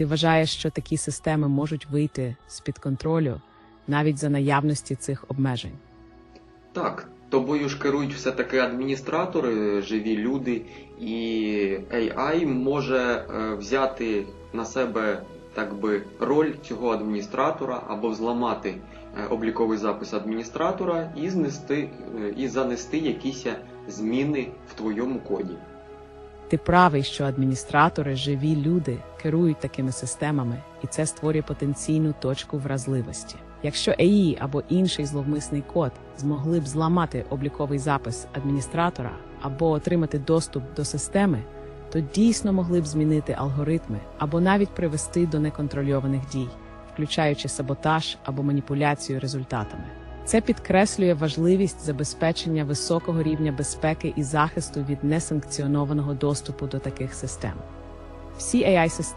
Ти вважаєш, що такі системи можуть вийти з-під контролю навіть за наявності цих обмежень? Так, тобою ж керують все-таки адміністратори, живі люди, і AI може е, взяти на себе так би роль цього адміністратора або взламати е, обліковий запис адміністратора і знести е, і занести якісь зміни в твоєму коді. Ти правий, що адміністратори, живі люди керують такими системами, і це створює потенційну точку вразливості. Якщо АІ або інший зловмисний код змогли б зламати обліковий запис адміністратора або отримати доступ до системи, то дійсно могли б змінити алгоритми або навіть привести до неконтрольованих дій, включаючи саботаж або маніпуляцію результатами. Це підкреслює важливість забезпечення високого рівня безпеки і захисту від несанкціонованого доступу до таких систем. Всі AI-системи